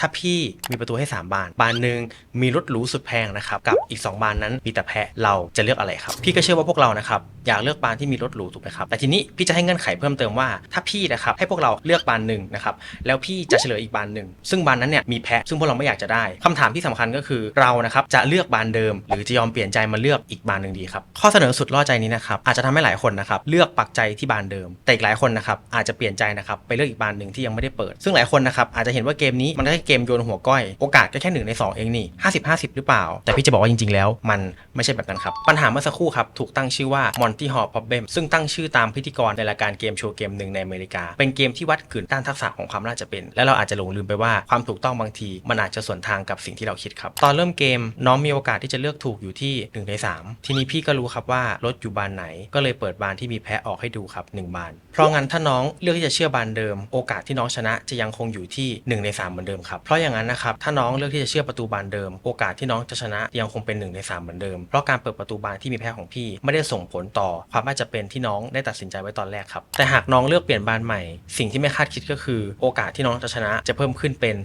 ถ้าพี่มีประตูให้ 3 บาน บานหนึ่งมีรถหรูสุดแพงนะครับ กับอีก 2 บานนั้นมีแต่แพะเราจะเลือกอะไรครับ พี่ก็เชื่อว่าพวกเรานะครับอยากเลือกบานที่มีรถหรูถูกไหมครับ แต่ทีนี้พี่จะให้เงื่อนไขเพิ่มเติมว่าถ้าพี่นะครับให้พวกเราเลือกบานหนึ่งนะครับ แล้วพี่จะเฉลยอีกบานหนึ่ง ซึ่งบานนั้นเนี่ยมีแพะ ซึ่งพวกเราไม่อยากจะได้คำถามที่สำคัญก็คือเรานะครับจะเลือกบานเดิม หรือจะยอมเปลี่ยนใจมาเลือกอีกบานหนึ่งดีครับ ข้อเสนอสุดล่อใจนี้นะครับอาจจะทำให้หลายคนนะครับเลือกปักใจที่บานเดิม แต่อีกหลายคนนะครับอาจจะเปลี่ยนใจนะครับไปเลือกอีกบานหนึ่งที่ยังไม่ได้เปิด ซึ่งหลายคนนะครับอาจจะเห็นว่าเกมนี้มันแค่เกมโยนหัวก้อย โอกาสก็แค่หนึ่งในสองเองนี่50 50หรือเปล่า แต่พี่จะบอกว่าจริงๆแล้ว มันไม่ใช่แบบนั้นครับ ปัญหาเมื่อสักครู่ครับ ถูกตั้งชื่อว่า Monty Hall Problem ซึ่งตั้งชื่อตามพิธีกรในรายการเกมโชว์เกมหนึ่งในอเมริกา เป็นเกมที่วัดขืนต้านทักษะของความน่าจะเป็น และเราอาจจะหลงลืมไปว่าความถูกต้องบางที มันอาจจะสวนทางกับสิ่งที่เราคิดครับตอนเริ่มเกมน้องมีโอกาสที่จะเลือกถูกอยู่ที่1ใน3ทีนี้พี่ก็รู้ครับว่ารถอยู่บานไหน ก็เลยเปิดบานที่มีแพะออกให้ดูครับหนึ่งบาน เพราะงั้นถ้าน้องเลือกที่จะเชื่อบานเดิม โอกาสที่น้องชนะจะยังคงอยู่ที่ 1 ใน 3 เหมือนเดิมครับเพราะอย่างนั้นนะครับถ้าน้องเลือกที่จะเชื่อประตูบานเดิม โอกาสที่น้องจะชนะยังคงเป็น1ใน3เหมือนเดิมเพราะการเปิดประตูบานที่มีแพะของพี่ ไม่ได้ส่งผลต่อความน่าจะเป็นที่น้องได้ตัดสินใจไว้ตอนแรกครับแต่หากน้องเลือกเปลี่ยนบานใหม่ สิ่งที่ไม่คาดคิดก็คือ โอกาสที่น้องจะชนะจะเพิ่มขึ้นเป็น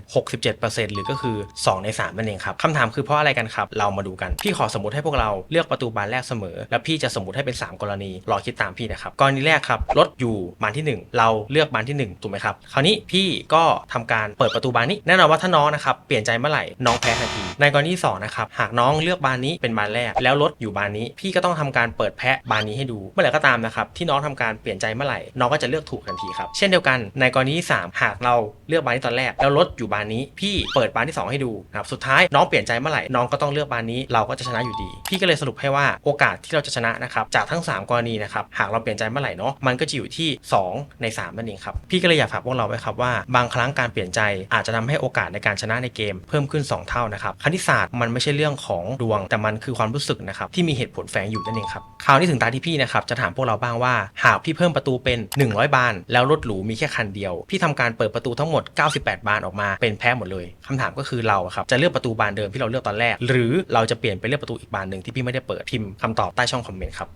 67%หรือก็คือ 2 ใน3นั่นเองครับคำถามคือเพราะอะไรกันครับเรามาดูกันพี่ขอสมมติให้พวกเราเลือกประตูบานแรกเสมอ แล้วพี่จะสมมติให้เป็น 3 กรณีรอคิดตามพี่นะครับกรณีแรกครับรถอยู่บานที่ 1 เราเลือกบานที่ 1ถูกไหมครับคราวนี้พี่ก็ทำการเปิดประตูบานนี้แน่นอนว่าถ้าน้องนะครับเปลี่ยนใจเมื่อไหร่น้องแพ้ทันที ในกรณีที่สองนะครับหากน้องเลือกบานนี้เป็นบานแรก แล้วรถอยู่บานนี้ พี่ก็ต้องทำการเปิดแพะบานนี้ให้ดู เมื่อไหร่ก็ตามนะครับที่น้องทำการเปลี่ยนใจเมื่อไหร่น้องก็จะเลือกถูกทันทีครับเช่นเดียวกันในกรณีที่สามหากเราเลือกบานนี้ตอนแรก แล้วรถอยู่บานนี้ พี่เปิดบานที่สองให้ดูนะครับสุดท้ายน้องเปลี่ยนใจเมื่อไหร่น้องก็ต้องเลือกบานนี้เราก็จะชนะอยู่ดี พี่ก็เลยสรุปให้ว่าโอกาสที่เราจะชนะนะครับจากทั้ง 3 กรณีนะครับหากเราเปลี่ยนใจเมื่อไหร่เนาะมันก็จะอยู่ที่ 2 ใน3นั่นเองครับพี่ก็เลยอยากฝากพวกเราไว้ครับว่าบางครั้งการเปลี่ยนใจอาจจะทำให้โอกาสในการชนะในเกมเพิ่มขึ้น 2 เท่านะครับคณิตศาสตร์มันไม่ใช่เรื่องของดวง แต่มันคือความรู้สึกนะครับที่มีเหตุผลแฝงอยู่นั่นเองครับคราวนี้ถึงตาที่พี่นะครับจะถามพวกเราบ้างว่า หากพี่เพิ่มประตูเป็น 100 บาน แล้วรถหรูมีแค่คันเดียว พี่ทำการเปิดประตูทั้งหมด 98 บานออกมาเป็นแพ้หมดเลยคำถามก็คือเราครับจะเลือกประตูบานเดิมที่เราเลือกตอนแรก หรือเราจะเปลี่ยนไปเลือกประตูอีกบานหนึ่งที่พี่ไม่ได้เปิดพิมพ์คำตอบใต้ช่องคอมเมนต์ครับ